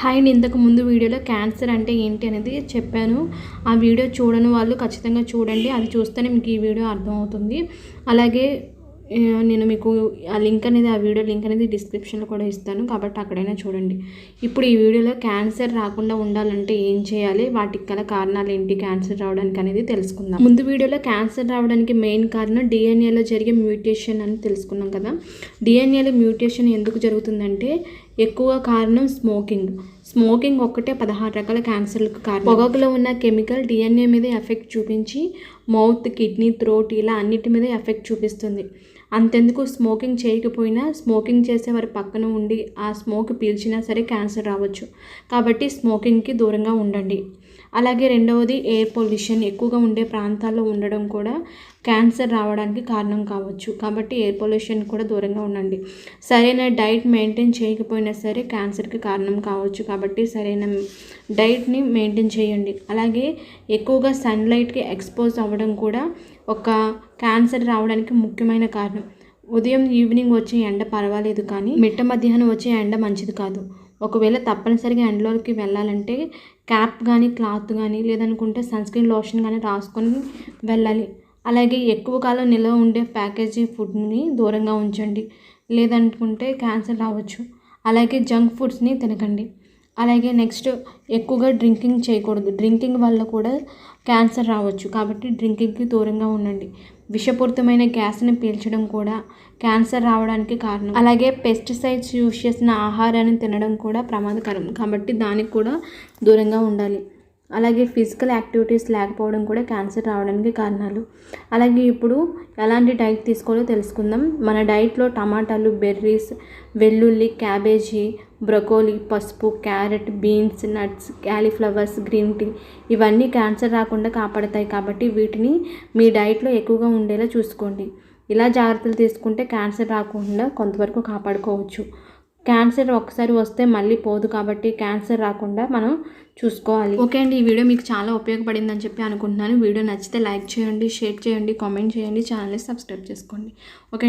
Hi నేను ఇంతకు ముందు వీడియోలో క్యాన్సర్ అంటే ఏంటి అనేది చెప్పాను. ఆ వీడియో చూడని వాళ్ళు ఖచ్చితంగా చూడండి. అది చూస్తేనే మీకు ఈ వీడియో అర్థమవుతుంది. అలాగే నేను మీకు ఆ లింక్ అనేది ఆ వీడియో లింక్ అనేది డిస్క్రిప్షన్లో కూడా ఇస్తాను. కాబట్టి అక్కడైనా చూడండి. ఇప్పుడు ఈ వీడియోలో క్యాన్సర్ రాకుండా ఉండాలంటే ఏం చేయాలి? వాటికి గల కారణాలు ఏంటి? క్యాన్సర్ రావడానికి అనేది తెలుసుకుందాం. ముందు వీడియోలో క్యాన్సర్ రావడానికి మెయిన్ కారణం డిఎన్ఏలో జరిగే మ్యూటేషన్ అని తెలుసుకున్నాం కదా. డిఎన్ఏలో మ్యూటేషన్ ఎందుకు జరుగుతుందంటే ఎక్కువ కారణం స్మోకింగ్. స్మోకింగ్ ఒక్కటే పదహారు రకాల క్యాన్సర్లకు కారణం. పొగకులో ఉన్న కెమికల్ డిఎన్ఏ మీద ఎఫెక్ట్ చూపించి మౌత్ కిడ్నీ థ్రోట్ ఇలా అన్నిటి మీద ఎఫెక్ట్ చూపిస్తుంది. అంతెందుకు స్మోకింగ్ చేయకపోయినా స్మోకింగ్ చేసే వారి పక్కన ఉండి ఆ స్మోక్ పీల్చినా సరే క్యాన్సర్ రావచ్చు. కాబట్టి స్మోకింగ్కి దూరంగా ఉండండి. అలాగే రెండవది ఎయిర్ పొల్యూషన్. ఎక్కువగా ఉండే ప్రాంతాల్లో ఉండడం కూడా క్యాన్సర్ రావడానికి కారణం కావచ్చు. కాబట్టి ఎయిర్ పొల్యూషన్ కూడా దూరంగా ఉండండి. సరైన డైట్ మెయింటైన్ చేయకపోయినా సరే క్యాన్సర్కి కారణం కావచ్చు. కాబట్టి సరైన డైట్ని మెయింటైన్ చేయండి. అలాగే ఎక్కువగా సన్లైట్కి ఎక్స్పోజ్ అవ్వడం కూడా ఒక క్యాన్సర్ రావడానికి ముఖ్యమైన కారణం. ఉదయం ఈవినింగ్ వచ్చే ఎండ పర్వాలేదు కానీ మిట్ట మధ్యాహ్నం వచ్చే ఎండ మంచిది కాదు. ఒకవేళ తప్పనిసరిగా ఎండలోకి వెళ్ళాలంటే క్యాప్ కానీ క్లాత్ కానీ లేదనుకుంటే సన్ స్క్రీన్ లోషన్ కానీ రాసుకొని వెళ్ళాలి. అలాగే ఎక్కువ కాలం నిల్వ ఉండే ప్యాకేజీ ఫుడ్ని దూరంగా ఉంచండి. లేదనుకుంటే క్యాన్సర్ రావచ్చు. అలాగే జంక్ ఫుడ్స్ని తినకండి. అలాగే నెక్స్ట్ ఎక్కువగా డ్రింకింగ్ చేయకూడదు. డ్రింకింగ్ వల్ల కూడా క్యాన్సర్ రావచ్చు. కాబట్టి డ్రింకింగ్కి దూరంగా ఉండండి. విషపూరితమైన గ్యాస్ని పీల్చడం కూడా క్యాన్సర్ రావడానికి కారణం. అలాగే పెస్టిసైడ్స్ యూజ్ చేసిన ఆహారాన్ని తినడం కూడా ప్రమాదకరం. కాబట్టి దానికి కూడా దూరంగా ఉండాలి. అలాగే ఫిజికల్ యాక్టివిటీస్ లేకపోవడం కూడా క్యాన్సర్ రావడానికి కారణాలు. అలాగే ఇప్పుడు ఎలాంటి డైట్ తీసుకోవాలో తెలుసుకుందాం. మన డైట్లో టమాటాలు బెర్రీస్ వెల్లుల్లి క్యాబేజీ బ్రొకోలీ పసుపు carrot beans nuts cauliflowers green tea ఇవన్నీ క్యాన్సర్ రాకుండా కాపాడతాయి కాబట్టి వీటిని మీ డైట్లో ఎక్కువగా ఉండేలా చూసుకోండి. ఇలా జాగ్రత్తలు తీసుకుంటే క్యాన్సర్ రాకుండా కొంతవరకు కాపాడుకోవచ్చు. క్యాన్సర్ ఒకసారి వస్తే మళ్ళీ పోదు కాబట్టి క్యాన్సర్ రాకుండా మనం చూసుకోవాలి. ఓకే అండి ఈ వీడియో మీకు చాలా ఉపయోగపడిందని చెప్పి అనుకుంటున్నాను. వీడియో నచ్చితే లైక్ చేయండి షేర్ చేయండి కామెంట్ చేయండి ఛానల్ని సబ్స్క్రైబ్ చేసుకోండి. ఓకే